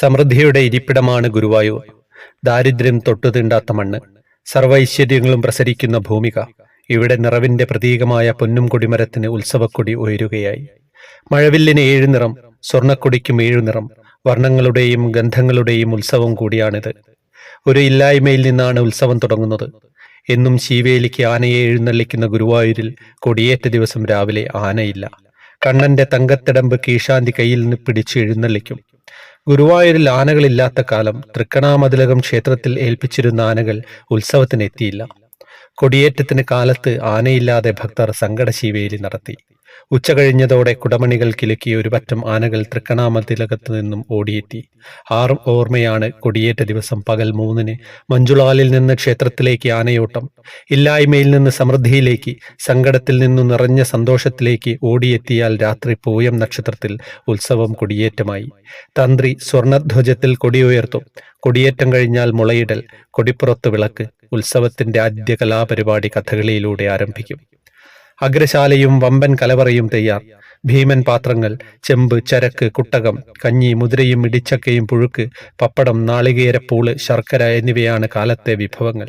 സമൃദ്ധിയുടെ ഇരിപ്പിടമാണ് ഗുരുവായൂർ. ദാരിദ്ര്യം തൊട്ടുതിണ്ടാത്ത മണ്ണ്. സർവൈശ്വര്യങ്ങളും പ്രസരിക്കുന്ന ഭൂമിക. ഇവിടെ നിറവിന്റെ പ്രതീകമായ പൊന്നും കൊടിമരത്തിന് ഉത്സവക്കൊടി ഉയരുകയായി. മഴവില്ലിന് ഏഴു നിറം സ്വർണക്കൊടിക്കും ഏഴു നിറം വർണങ്ങളുടെയും ഗന്ധങ്ങളുടെയും ഉത്സവം കൂടിയാണിത്. ഒരു ഇല്ലായ്മയിൽ നിന്നാണ് ഉത്സവം തുടങ്ങുന്നത്. എന്നും ശീവേലിക്ക് ആനയെ എഴുന്നള്ളിക്കുന്ന ഗുരുവായൂരിൽ കൊടിയേറ്റ ദിവസം രാവിലെ ആനയില്ല. കണ്ണന്റെ തങ്കത്തിടമ്പ് കീശാന്തി കയ്യിൽ നിന്ന് പിടിച്ച് എഴുന്നള്ളിക്കും. ഗുരുവായൂരിൽ ആനകളില്ലാത്ത കാലം തൃക്കണാമതിലകം ക്ഷേത്രത്തിൽ ഏൽപ്പിച്ചിരുന്ന ആനകൾ ഉത്സവത്തിന് എത്തിയില്ല കൊടിയേറ്റത്തിന് കാലത്ത് ആനയില്ലാതെ ഭക്തർ സങ്കടശീവേലി നടത്തി. ഉച്ച കഴിഞ്ഞതോടെ കുടമണികൾ കിലുക്കി ഒരു പറ്റം ആനകൾ തൃക്കണാമതിലകത്ത് നിന്നും ഓടിയെത്തി. ആറും ഓർമ്മയാണ് കൊടിയേറ്റ ദിവസം പകൽ മൂന്നിന് മഞ്ജുളാലിൽ നിന്ന് ക്ഷേത്രത്തിലേക്ക് ആനയോട്ടം ഇല്ലായ്മയിൽ നിന്ന് സമൃദ്ധിയിലേക്ക് സങ്കടത്തിൽ നിന്നു നിറഞ്ഞ സന്തോഷത്തിലേക്ക് ഓടിയെത്തിയാൽ രാത്രി പൂയം നക്ഷത്രത്തിൽ ഉത്സവം കൊടിയേറ്റമായി. തന്ത്രി സ്വർണധ്വജത്തിൽ കൊടിയുയർത്തും കൊടിയേറ്റം കഴിഞ്ഞാൽ മുളയിടൽ കൊടിപ്പുറത്ത് വിളക്ക് ഉത്സവത്തിന്റെ ആദ്യ കലാപരിപാടി കഥകളിയിലൂടെ ആരംഭിക്കും. അഗ്രശാലയും വമ്പൻ കലവറയും തയ്യാർ. ഭീമൻ പാത്രങ്ങൾ ചെമ്പ് ചരക്ക് കുട്ടകം കഞ്ഞി മുതിരയും ഇടിച്ചക്കയും പുഴുക്ക് പപ്പടം നാളികേരപ്പൂൾ ശർക്കര എന്നിവയാണ് കാലത്തെ വിഭവങ്ങൾ.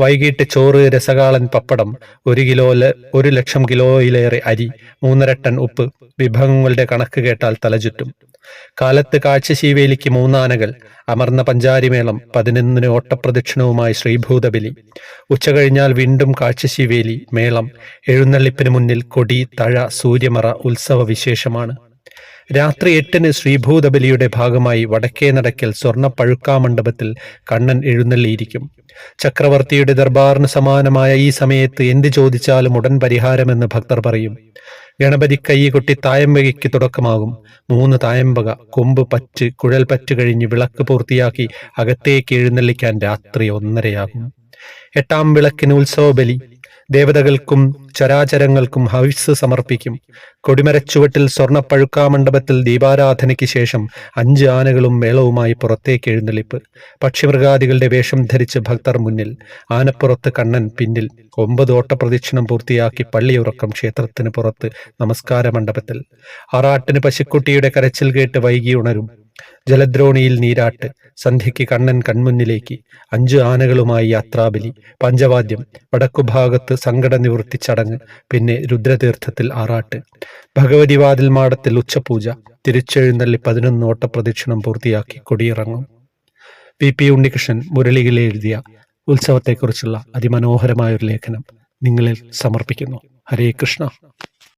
വൈകിട്ട് ചോറ് രസകാളൻ പപ്പടം ഒരു കിലോ ഒരു ലക്ഷം കിലോയിലേറെ അരി മൂന്നര ടൺ ഉപ്പ് വിഭവങ്ങളുടെ കണക്ക് കേട്ടാൽ തലചുറ്റും. കാലത്ത് കാഴ്ചശീവേലിക്ക് മൂന്നാനകൾ അമർന്ന പഞ്ചാരിമേളം പതിനൊന്നിന് ഓട്ടപ്രദക്ഷിണവുമായി ശ്രീഭൂതബലി. ഉച്ചകഴിഞ്ഞാൽ വീണ്ടും കാഴ്ചശീവേലി മേളം എഴുന്നള്ളിപ്പിന് മുന്നിൽ കൊടി തഴ സൂര്യമറ ഉത്സവ വിശേഷമാണ് രാത്രി എട്ടിന് ശ്രീഭൂതബലിയുടെ ഭാഗമായി വടക്കേ നടക്കൽ സ്വർണ പഴുക്കാമണ്ഡപത്തിൽ കണ്ണൻ എഴുന്നള്ളിയിരിക്കും. ചക്രവർത്തിയുടെ ദർബാറിന് സമാനമായ ഈ സമയത്ത് എന്ത് ചോദിച്ചാലും ഉടൻ പരിഹാരമെന്ന് ഭക്തർ പറയും. ഗണപതി കൈ കൊട്ടി തായമ്പകയ്ക്ക് തുടക്കമാകും. മൂന്ന് തായമ്പക കൊമ്പ് പറ്റ് കുഴൽ പറ്റ് കഴിഞ്ഞ് വിളക്ക് പൂർത്തിയാക്കി അകത്തേക്ക് എഴുന്നള്ളിക്കാൻ രാത്രി ഒന്നരയാകും. എട്ടാം വിളക്കിന് ഉത്സവബലി ദേവതകൾക്കും ചരാചരങ്ങൾക്കും ഹവിസ് സമർപ്പിക്കും. കൊടിമരച്ചുവട്ടിൽ സ്വർണപ്പഴുക്കാമണ്ഡപത്തിൽ ദീപാരാധനയ്ക്ക് ശേഷം അഞ്ച് ആനകളും മേളവുമായി പുറത്തേക്ക് എഴുന്നള്ളിപ്പ്. പക്ഷിമൃഗാദികളുടെ വേഷം ധരിച്ച് ഭക്തർ മുന്നിൽ. ആനപ്പുറത്ത് കണ്ണൻ പിന്നിൽ. ഒമ്പത് ഓട്ടപ്രദക്ഷിണം പൂർത്തിയാക്കി പള്ളിയുറക്കം ക്ഷേത്രത്തിന് പുറത്ത് നമസ്കാര മണ്ഡപത്തിൽ ആറാട്ടിന് പശുക്കുട്ടിയുടെ കരച്ചിൽ കേട്ട് വൈകി ഉണരും. ജലദ്രോണിയിൽ നീരാട്ട് സന്ധ്യയ്ക്ക് കണ്ണൻ കൺമുന്നിലേക്ക് അഞ്ചു ആനകളുമായി യാത്രാബലി പഞ്ചവാദ്യം വടക്കുഭാഗത്ത് സങ്കട നിവൃത്തി ചടങ്ങ് പിന്നെ രുദ്രതീർത്ഥത്തിൽ ആറാട്ട്. ഭഗവതി വാതിൽ മാടത്തിൽ ഉച്ചപൂജ തിരിച്ചെഴുന്നള്ളി പതിനൊന്ന് ഓട്ടപ്രദക്ഷിണം പൂർത്തിയാക്കി കൊടിയിറങ്ങും. പി പി ഉണ്ണികൃഷ്ണൻ മുരളിയിൽ എഴുതിയ ഉത്സവത്തെക്കുറിച്ചുള്ള അതിമനോഹരമായ ഒരു ലേഖനം നിങ്ങളിൽ സമർപ്പിക്കുന്നു. ഹരേ കൃഷ്ണ.